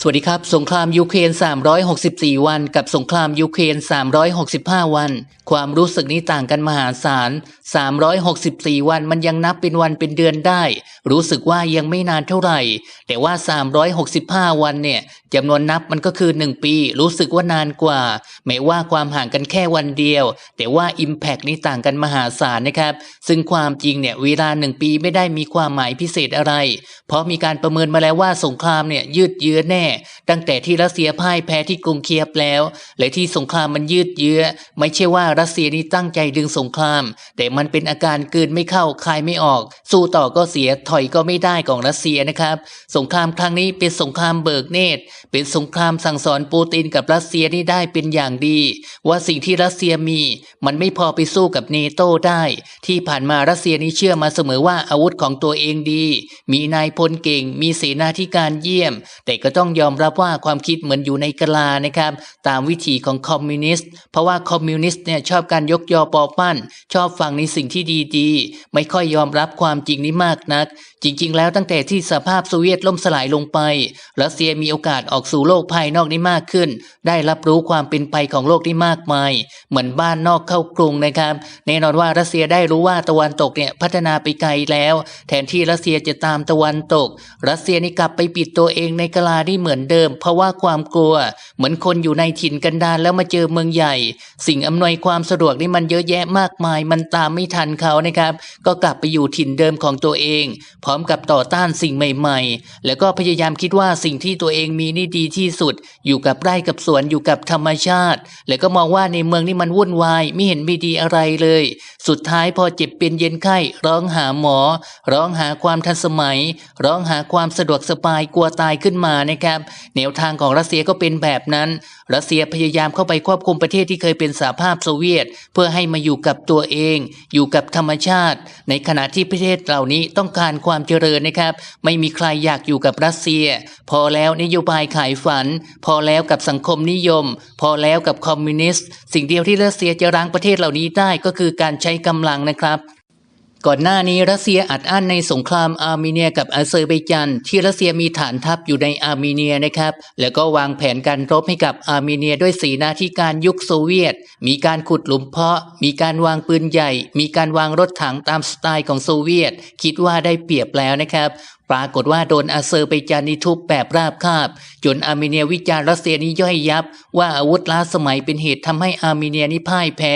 สวัสดีครับ สงครามยูเครน 364 วัน กับสงครามยูเครน 365 วัน ความรู้สึกนี้ต่างกันมหาศาล 364 วันมันยังนับเป็นวันเป็นเดือนได้ รู้สึกว่ายังไม่นานเท่าไหร่ แต่ว่า 365 วันเนี่ยจำนวนนับมันก็คือ 1 ปี รู้สึกว่านานกว่า แม้ว่าความห่างกันแค่วันเดียว แต่ว่า Impact นี้ต่างกันมหาศาลนะครับ ซึ่งความจริงเนี่ยเวลา 1 ปีไม่ได้มีความหมายพิเศษอะไร เพราะมีการประเมินมาแล้วว่าสงครามเนี่ยยืดเยื้อแน่ตั้งแต่ที่รัสเซียพ่ายแพ้ที่กรุงเคียบแล้ว และที่สงครามมันยืดเยื้อ ไม่ใช่ว่ารัสเซียนี่ตั้งใจดึงสงคราม แต่มันเป็นอาการเกินไม่เข้าคายไม่ออก สู้ต่อก็เสียถอยก็ไม่ได้ของรัสเซียนะครับ สงครามครั้งนี้เป็นสงครามเบิกเนตร เป็นสงครามสั่งสอนปูตินกับรัสเซียนี่ได้เป็นอย่างดี ว่าสิ่งที่รัสเซียมี มันไม่พอไปสู้กับเนโตได้ ที่ผ่านมารัสเซียนี่เชื่อมาเสมอว่าอาวุธของตัวเองดี มีนายพลเก่ง มีเสนาธิการเยี่ยม แต่ก็ต้องยอมรับว่าความคิดเหมือนอยู่ในกลานะครับ ตามวิถีของคอมมิวนิสต์ เพราะว่าคอมมิวนิสต์เนี่ยชอบการยกยอปอปั้น ชอบฟังในสิ่งที่ดีๆ ไม่ค่อยยอมรับความจริงนี้มากนัก จริง ๆ แล้วตั้งแต่ที่สภาพโซเวียตล่มสลายลงไปรัสเซียมีโอกาสออกสู่โลกภายนอกนี้มากขึ้น ได้รับรู้ความเป็นไปของโลกที่มากมาย เหมือนบ้านนอกเข้ากรุงนะครับแน่นอนว่ารัสเซียได้รู้ว่าตะวันตกเนี่ยพัฒนาไปไกลแล้ว แทนที่รัสเซียจะตามตะวันตก รัสเซียนี่กลับไปปิดตัวเองในกลาที่เหมือนเดิม เพราะว่าความกลัว เหมือนคนอยู่ในถิ่นกันดารแล้วมาเจอเมืองใหญ่ สิ่งอำนวยความสะดวกนี่มันเยอะแยะมากมาย มันตามไม่ทันเขานะครับ ก็กลับไปอยู่ถิ่นเดิมของตัวเอง พร้อมกับต่อต้านสิ่งใหม่ ๆ แล้วก็พยายามคิดว่าสิ่งที่ตัวเองมีนี่ดีที่สุด อยู่กับไร่กับสวนอยู่กับธรรมชาติ แล้วก็มองว่าในเมืองนี่มันวุ่นวายไม่เห็นมีดีอะไรเลย สุดท้ายพอเจ็บเป็นเย็นไข้ร้องหาหมอ ร้องหาความทันสมัย ร้องหาความสะดวกสบายกลัวตายขึ้นมานะครับแนวทางของรัสเซียก็เป็นแบบนั้น รัสเซียพยายามเข้าไปควบคุมประเทศที่เคยเป็นสหภาพโซเวียต เพื่อให้มาอยู่กับตัวเอง อยู่กับธรรมชาติ ในขณะที่ประเทศเหล่านี้ต้องการความเจริญนะครับ ไม่มีใครอยากอยู่กับรัสเซีย พอแล้วนโยบายขายฝัน พอแล้วกับสังคมนิยม พอแล้วกับคอมมิวนิสต์ สิ่งเดียวที่รัสเซียจะรั้งประเทศเหล่านี้ได้ก็คือการใช้กำลังนะครับ ก่อนหน้านี้รัสเซียอัดอั้นในสงครามอาร์เมเนียกับอาเซอร์ไบจันที่รัสเซียมีฐานทัพอยู่ในอาร์เมเนียนะครับ แล้วก็วางแผนการรบให้กับอาร์เมเนียด้วยสีหนาที่การยุคโซเวียต มีการขุดหลุมเพาะ มีการวางปืนใหญ่ มีการวางรถถังตามสไตล์ของโซเวียต คิดว่าได้เปรียบแล้วนะครับ ปรากฏว่าโดนอาเซอร์ไบจานิทุบแบบราบคาบ จนอาร์เมเนียวิจาร์รัสเซียนี้ย่อยยับ ว่าอาวุธล้าสมัยเป็นเหตุทำให้อาร์เมเนียนี้พ่ายแพ้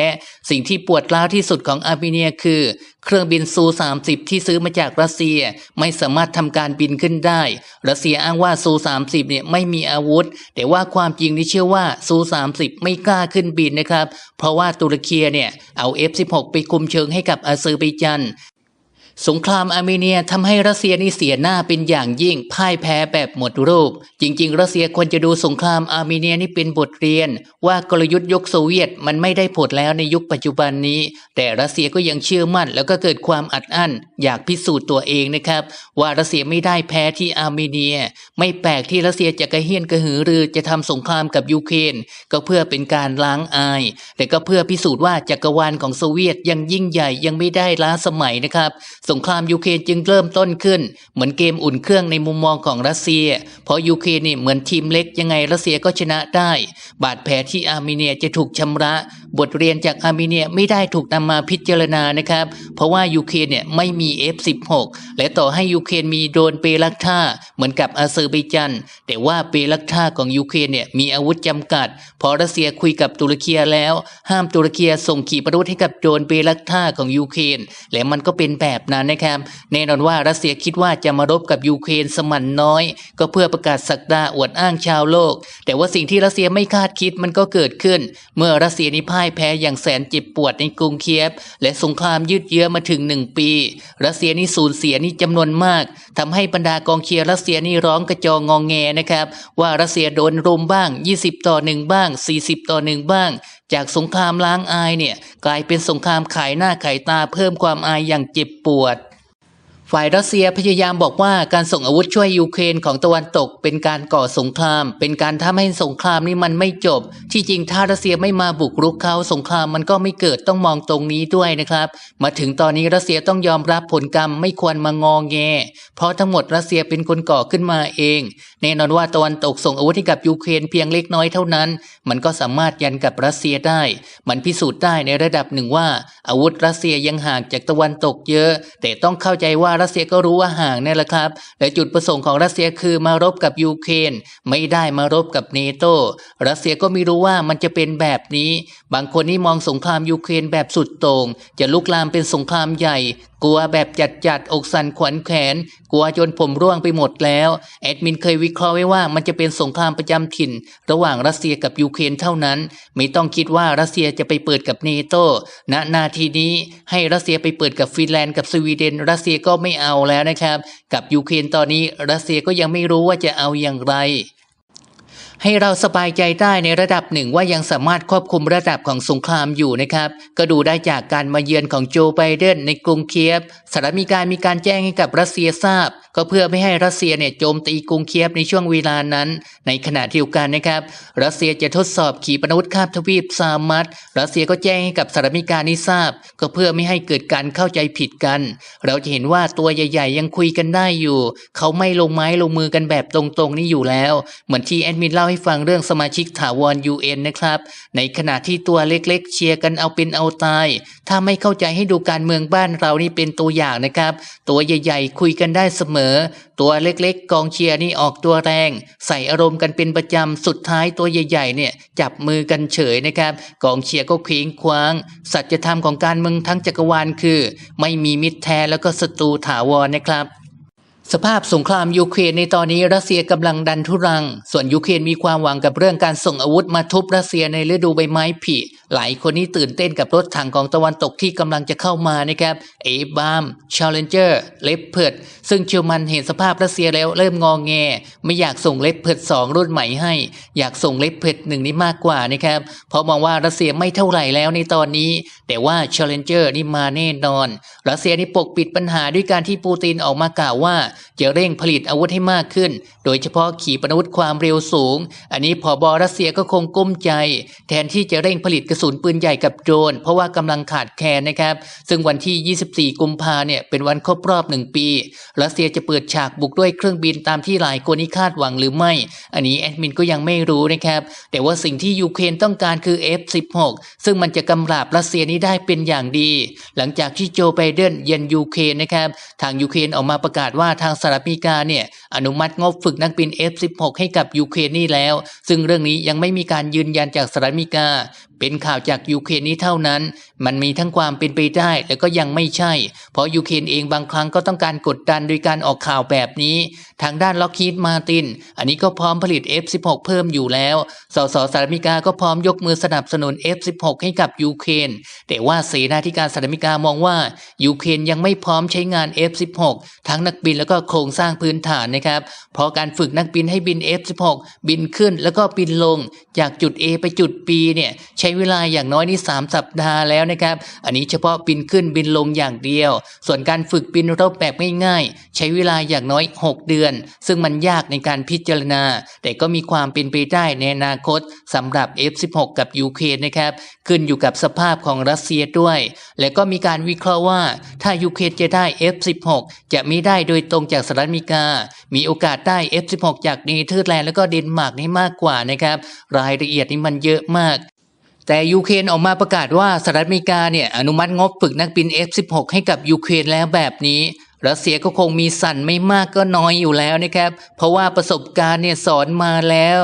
สิ่งที่ปวดร้าวที่สุดของอาร์เมเนียคือ เครื่องบินซู 30 ที่ซื้อมาจากรัสเซียไม่สามารถทำการบินขึ้นได้ รัสเซียอ้างว่าซู 30 เนี่ยไม่มีอาวุธ แต่ว่าความจริงนี่เชื่อว่าซู 30 ไม่กล้าขึ้นบินนะครับ เพราะว่าตุรกีเนี่ยเอา F16 ไปคุมเชิงให้กับอาเซอร์ไบจัน สงครามอาร์เมเนียทำให้รัสเซียนี่เสียหน้าเป็นอย่างยิ่งพ่ายแพ้แบบหมดรูป จริง ๆ รัสเซียควรจะดูสงครามอาร์เมเนียนี่เป็นบทเรียน ว่ากลยุทธ์ยุคโซเวียตมันไม่ได้ผลแล้วในยุคปัจจุบันนี้ แต่รัสเซียก็ยังเชื่อมั่น แล้วก็เกิดความอัดอั้น อยากพิสูจน์ตัวเองนะครับ ว่ารัสเซียไม่ได้แพ้ที่อาร์เมเนีย ไม่แปลกที่รัสเซียจะกระเฮียนกระหือรือจะทำสงครามกับยูเครนก็เพื่อเป็นการล้างอาย แต่ก็เพื่อพิสูจน์ว่าจักรวาลของโซเวียตยังยิ่งใหญ่ยังไม่ได้ล้าสมัยนะครับสงครามยูเครนจึงเริ่มต้นขึ้น เหมือนเกมอุ่นเครื่องในมุมมองของรัสเซีย เพราะยูเครนนี่เหมือนทีมเล็กยังไงรัสเซียก็ชนะได้ บาดแผลที่อาร์เมเนียจะถูกชำระ บทเรียนจากอาร์เมเนียไม่ได้ถูกนำมาพิจารณานะครับ เพราะว่ายูเครนเนี่ยไม่มี F16 และต่อให้ยูเครนมีโดรนเปลักท่าเหมือนกับอาเซอร์ไบจัน แต่ว่าเปลักท่าของยูเครนเนี่ยมีอาวุธจำกัด พอรัสเซียคุยกับตุรกีแล้ว ห้ามตุรกีส่งขีปนาวุธให้กับโดรนเปลักท่าของยูเครนและมันก็เป็นแบบนั้นนะครับแน่นอนว่ารัสเซียคิดว่าจะมารบกับยูเครนสมันน้อย ก็เพื่อประกาศสักดาอวดอ้างชาวโลก แต่ว่าสิ่งที่รัสเซียไม่คาดคิดมันก็เกิดขึ้น เมื่อรัสเซียนี้พ่ายแพ้อย่างแสนเจ็บปวดในกรุงเคียฟและสงครามยืดเยื้อมาถึงหนึ่งปี รัสเซียนี่สูญเสียนี่จำนวนมากทำให้บรรดากองเชียร์รัสเซียนี่ร้องกระจองงองแงนะครับ ว่ารัสเซียโดนรุมบ้าง 20 ต่อหนึ่งบ้าง 40 ต่อหนึ่งบ้าง จากสงครามล้างอายเนี่ยกลายเป็นสงครามขายหน้าขายตาเพิ่มความอายอย่างเจ็บปวด ฝ่ายรัสเซียพยายามบอกว่าการส่งอาวุธช่วยยูเครนของตะวันตกเป็นการก่อสงคราม เป็นการทำให้สงครามนี้มันไม่จบ ที่จริงถ้ารัสเซียไม่มาบุกรุกเขาสงครามมันก็ไม่เกิดต้องมองตรงนี้ด้วยนะครับ มาถึงตอนนี้รัสเซียต้องยอมรับผลกรรมไม่ควรมางอแง เพราะทั้งหมดรัสเซียเป็นคนก่อขึ้นมาเอง แน่นอนว่าตะวันตกส่งอาวุธให้กับยูเครนเพียงเล็กน้อยเท่านั้น มันก็สามารถยันกับรัสเซียได้ มันพิสูจน์ได้ในระดับหนึ่งว่า อาวุธรัสเซียยังห่างจากตะวันตกเยอะ แต่ต้องเข้าใจว่ารัสเซียก็รู้ว่าห่างเนี่ยแหละครับ และจุดประสงค์ของรัสเซียคือมารบกับยูเครนไม่ได้มารบกับเนโตรัสเซียก็ไม่รู้ว่ามันจะเป็นแบบนี้ บางคนนี่มองสงครามยูเครนแบบสุดโต่งจะลุกลามเป็นสงครามใหญ่ กลัวแบบจัดจัดๆอกสั่นขวัญแขน กลัวจนผมร่วงไปหมดแล้ว แอดมินเคยวิเคราะห์ไว้ว่ามันจะเป็นสงครามประจำถิ่น ระหว่างรัสเซียกับยูเครนเท่านั้น ไม่ต้องคิดว่ารัสเซียจะไปเปิดกับเนโตณนาทีนี้ให้รัสเซียไปเปิดกับฟินแลนด์กับสวีเดน รัสเซียก็ไม่เอาแล้วนะครับ กับยูเครนตอนนี้รัสเซียก็ยังไม่รู้ว่าจะเอาอย่างไร ให้เราสบายใจได้ในระดับหนึ่งว่ายังสามารถควบคุมระดับของสงครามอยู่นะครับ ก็ดูได้จากการมาเยือนของโจไบเดนในกรุงเคียฟสหรัฐมีการมีการแจ้งให้กับรัสเซียทราบก็เพื่อไม่ให้รัสเซียเนี่ยโจมตีกรุงเคียฟในช่วงเวลานั้น ในขณะเดียวกันนะครับ รัสเซียจะทดสอบขีปนาวุธข้ามทวีปซามัดรัสเซียก็แจ้งให้กับสหรัฐอเมริกานี้ทราบ ก็เพื่อไม่ให้เกิดการเข้าใจผิดกัน เราจะเห็นว่าตัวใหญ่ ๆ ยังคุยกันได้อยู่ เขาไม่ลงไม้ลงมือกันแบบตรงๆนี่อยู่แล้ว เหมือนที่แอดมินเล่าให้ฟังเรื่องสมาชิกถาวร UN นะครับ ในขณะที่ตัวเล็กๆ เชียร์กันเอาเป็นเอาตาย ถ้าไม่เข้าใจให้ดูการเมืองบ้านเรานี่เป็นตัวอย่างนะครับ ตัวใหญ่ ๆ คุยกันได้เสมอตัวเล็กๆ กองเชียร์นี่ออกตัวแรง ใส่อารมณ์กันเป็นประจำสุดท้ายตัวใหญ่ๆเนี่ยจับมือกันเฉยนะครับ กองเชียร์ก็เคว้งคว้าง สัจธรรมของการเมืองทั้งจักรวาลคือ ไม่มีมิตรแท้แล้วก็ศัตรูถาวรนะครับสภาพสงครามยูเครนในตอนนี้รัสเซียกำลังดันทุรัง ส่วนยูเครนมีความหวังกับเรื่องการส่งอาวุธมาทุบรัสเซียในฤดูใบไม้ผลิ หลายคนนี่ตื่นเต้นกับรถถังของตะวันตกที่กำลังจะเข้ามานะครับเอบามชาเลนเจอร์เลปเพิร์ดซึ่งเชลมันเห็นสภาพรัสเซียแล้วเริ่มงองแง ไม่อยากส่งเลปเพิร์ดสองรุ่นใหม่ให้ อยากส่งเลปเพิร์ดหนึ่งนี้มากกว่านะครับเพราะมองว่ารัสเซียไม่เท่าไหร่แล้วในตอนนี้ แต่ว่าชาเลนเจอร์นี่มาแน่นอน รัสเซียนี่ปกปิดปัญหาด้วยการที่ปูตินออกมากล่าวว่า จะเร่งผลิตอาวุธให้มากขึ้น โดยเฉพาะขีปนาวุธความเร็วสูง อันนี้ผอบอรัสเซียก็คงก้มใจ แทนที่จะเร่งผลิตกระสุนย์ปืนใหญ่กับโดรน เพราะว่ากำลังขาดแคลนนะครับ ซึ่งวันที่ 24 กุมภาเนี่ยเป็นวันครบรอบหนึ่งปีรัสเซียจะเปิดฉากบุกด้วยเครื่องบินตามที่หลายคนนี้คาดหวังหรือไม่ อันนี้แอดมินก็ยังไม่รู้นะครับ แต่ว่าสิ่งที่ยูเครนต้องการคือ F16 ซึ่งมันจะกำราบรัสเซียนี้ได้เป็นอย่างดี หลังจากที่โจไบเดนเยือนยูเครนนะครับ ทางยูเครนออกมาประกาศว่าทางสหรัฐอเมริกาเนี่ยอนุมัติงบฝึกนักบิน F16 ให้กับยูเครนนี่แล้ว ซึ่งเรื่องนี้ยังไม่มีการยืนยันจากสหรัฐอเมริกา เป็นข่าวจากยูเครนนี้เท่านั้น มันมีทั้งความเป็นไปได้และก็ยังไม่ใช่ เพราะยูเครนเองบางครั้งก็ต้องการกดดันโดยการออกข่าวแบบนี้ ทางด้านล็อกฮีดมาติน อันนี้ก็พร้อมผลิต F16 เพิ่มอยู่แล้ว สสสหรัฐอเมริกาก็พร้อมยกมือสนับสนุน F16 ให้กับยูเครน แต่ว่าเสนาธิการสหรัฐอเมริกามองว่ายูเครนยังไม่พร้อมใช้งาน F16 ทั้งนักบินแล้วก็โครงสร้างพื้นฐานนะครับ เพราะการฝึกนักบินให้บิน F16 บินขึ้นแล้วก็บินลง จากจุด A ไปจุด B เนี่ยใช้เวลาอย่างน้อยนี่3สัปดาห์แล้วนะครับ อันนี้เฉพาะบินขึ้นบินลงอย่างเดียว ส่วนการฝึกบินรบแบบง่ายๆ ใช้เวลาอย่างน้อย 6 เดือน ซึ่งมันยากในการพิจารณา แต่ก็มีความเป็นไปได้ในอนาคตสำหรับ F16 กับยูเครนนะครับขึ้นอยู่กับสภาพของรัสเซียด้วย และก็มีการวิเคราะห์ว่า ถ้ายูเครนจะได้ F16 จะมีได้โดยตรงจากสหรัฐอเมริกา มีโอกาสได้ F16 จากเนเธอร์แลนด์แล้วก็เดนมาร์กนี่มากกว่านะครับรายละเอียดนี่มันเยอะมาก แต่ยูเครนออกมาประกาศว่าสหรัฐอเมริกาเนี่ยอนุมัติงบฝึกนักบิน F16 ให้กับยูเครนแล้วแบบนี้รัสเซียก็คงมีสั่นไม่มากก็น้อยอยู่แล้วนะครับ เพราะว่าประสบการณ์เนี่ยสอนมาแล้ว